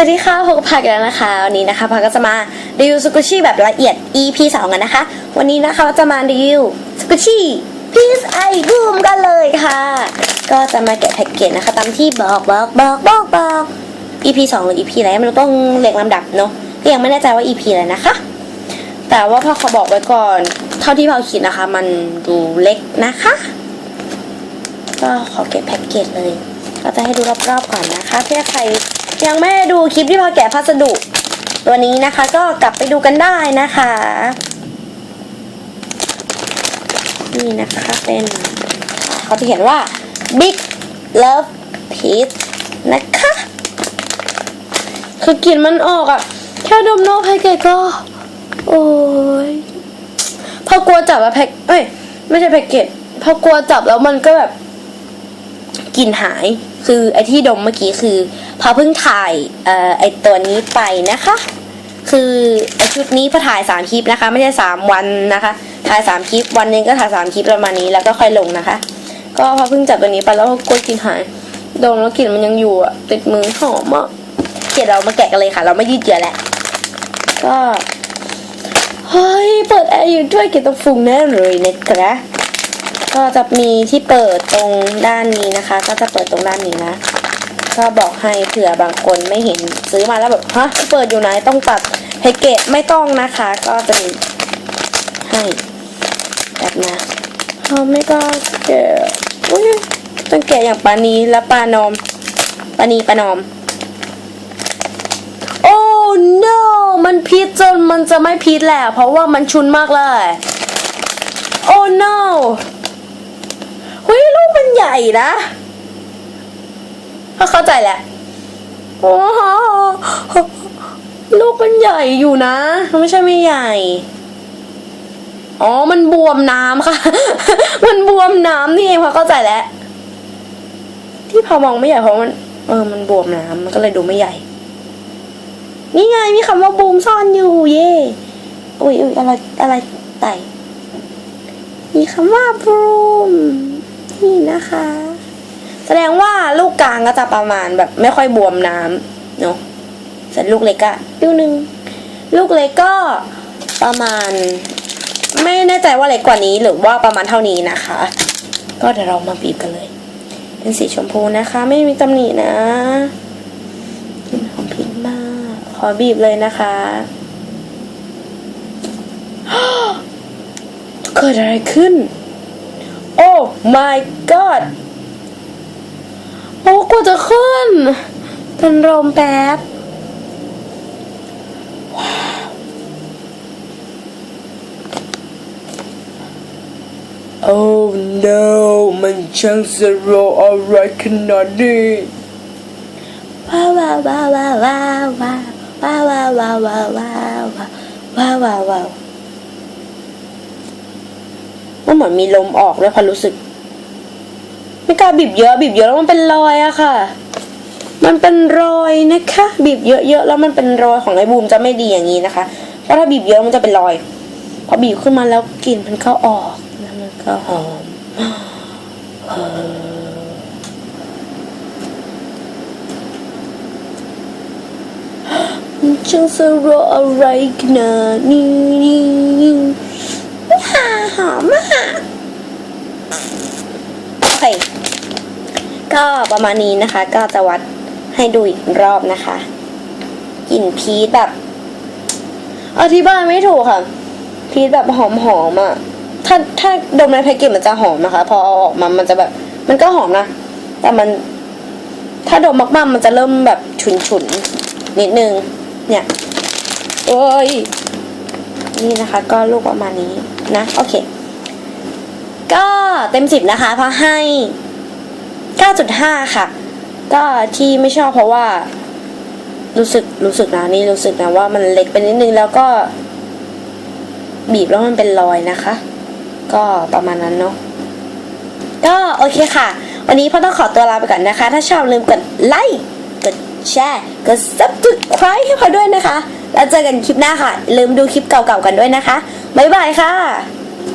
สวัสดีค่ะพบกับพักแล้วนะคะวันนี้นะคะพักก็จะมารีวิวสกุชี่แบบละเอียด EP 2กันนะคะ วันนี้นะคะเราจะมารีวิวสกุชี่พีซไอบูมกันเลยค่ะ ก็จะมาแกะแพ็กเกจนะคะตามที่บอกบอกบอกบอกบอก EP 2หรือ EP อะไรไม่รู้ต้องเรียงลำดับเนาะก็ยังไม่แน่ใจว่า EP อะไรนะคะ แต่ว่าพอเขาบอกไว้ก่อน เท่าที่พอคิดนะคะ มันดูเล็กนะคะ ก็ขอเก็บแพ็กเกจเลย ก็จะให้ดูรอบๆก่อนนะคะเพื่อใครยังไม่ได้ดูคลิปที่พอแกะพัสดุ ตัวนี้นะคะก็กลับไปดูกันได้นะคะ นี่นะคะเป็นเขาจะเขียนว่า Big Love Peach นะคะ คือกลิ่นมันออกอะแค่ดมนอกแพ็กเกจก็ โอ้ยพอกลัวจับแล้วแพ็กเอ้ย ไม่ใช่แพ็กเกจพอกลัวจับแล้วมันก็แบบ กลิ่นหาย คือไอที่ดมเมื่อกี้คือ พอเพิ่งถ่ายอไอตัวนี้ไปนะคะ คือไอชุดนี้พอถ่ายสามคลิปนะคะ ไม่ใช่สามวันนะคะ ถ่ายสามคลิป วันหนึงก็ถ่ายสามคลิปประมาณนี้แล้วก็ค่อยลงนะคะ ก็พอเพิ่งจับตัวนี้ไปแล้วก็กลัวกลิ่นหาย ดมแล้วกลิ่นมันยังอยู่อะติดมือหอมอะเดี๋ยวเรามาแกะกันเลยค่ะ เราไม่ยืดเยื้อแหละก็เฮ้ยเปิดแอร์อยู่ด้วยเกลิ่นต้องฟุ้งแน่เลยนะครับ ก็จะมีที่เปิดตรงด้านนี้นะคะ ก็จะเปิดตรงด้านนี้นะ ก็บอกให้เผื่อบางคนไม่เห็นซื้อมาแล้วแบบฮะเปิดอยู่ไหนต้องตัดแพ็กเกจไม่ต้องนะคะ ก็จะมีให้แบบนะเขาไม่ก็แกะอุ้ยต้องแกะอย่างปลานีและปลานอมปลานีปลานอมโอ้ no มันพีชจนมันจะไม่พีชแล้ว เพราะว่ามันชุนมากเลยโอ้ no เฮ้ยลูกมันใหญ่นะเข้าใจแหละโอ้โหลูกมันใหญ่อยู่นะ ไม่ใช่ไม่ใหญ่ อ๋อ มันบวมน้ำค่ะ มันบวมน้ำนี่เองพอเข้าใจแล้ว ที่พอมองไม่ใหญ่เพราะมัน เออ มันบวมน้ำมันก็เลยดูไม่ใหญ่ นี่ไงมีคำว่าบูมซ่อนอยู่ เย่อุ้ยอุ้ยอะไรอะไรไต่มีคำว่าบูม นี่นะคะ แสดงว่าลูกกลางก็จะประมาณแบบไม่ค่อยบวมน้ำเนาะส่วนลูกเล็กก็ดูหนึ่งลูกเล็กก็ประมาณ ไม่แน่ใจว่าเล็กกว่านี้หรือว่าประมาณเท่านี้นะคะ ก็เดี๋ยวเรามาบีบกันเลย เป็นสีชมพูนะคะ ไม่มีตำหนินะกลิ่นหอมพริกมาก ขอบีบเลยนะคะเกิดอะไรขึ้น โอ้ my god โอ้กว่าจะขึ้นเป็นลมแป๊บโอ้ no มันช่างสโรอะไรขนาดนี้ว้าวว้าวว้าวว้าวว้าวว้าวว้าวว้าวว้าวว้าวว้าว ว้าวว้าวว้าวมันเหมือนมีลมออกด้วยพอรู้สึก ไม่กล้าบีบเยอะบีบเยอะแล้วมันเป็นรอยอะค่ะ มันเป็นรอยนะคะ บีบเยอะๆแล้วมันเป็นรอยของไอ้บูมจะไม่ดีอย่างนี้นะคะ เพราะถ้าบีบเยอะมันจะเป็นรอย พอบีบขึ้นมาแล้วกลิ่นมันก็ออกแล้วมันก็หอมเออมันช่างสโรอะไรกันนะนี่ อมมาก โอเค ก็ประมาณนี้นะคะ ก็จะวัดให้ดูอีกรอบนะคะกลิ่นพีชแบบอธิบายไม่ถูกค่ะ พีชแบบหอมหอมๆอะ ถ้าถ้าดมในแพ็กเกจมันจะหอมนะคะ พอเอาออกมา มันจะแบบ มันก็หอมนะ แต่มัน ถ้าดมมากๆ มันจะเริ่มแบบฉุนๆนิดนึง เนี่ย โอ้ย นี่นะคะ ก็ลูกประมาณนี้ นะ โอเค ก็เต็มสิบนะคะ เพราะให้ 9.5 ค่ะ ก็ที่ไม่ชอบเพราะว่า รู้สึกรู้สึกนะนี่รู้สึกนะว่ามันเล็กไปนิดนึงแล้วก็ บีบแล้วมันเป็นรอยนะคะ ก็ประมาณนั้นเนาะก็โอเคค่ะ วันนี้พ่อต้องขอตัวลาไปก่อนนะคะ ถ้าชอบลืมกดไลค์กดแชร์กด subscribe ให้พ่อด้วยนะคะ แล้วเจอกันคลิปหน้าค่ะ ลืมดูคลิปเก่าๆกันด้วยนะคะ บ๊ายบายค่ะ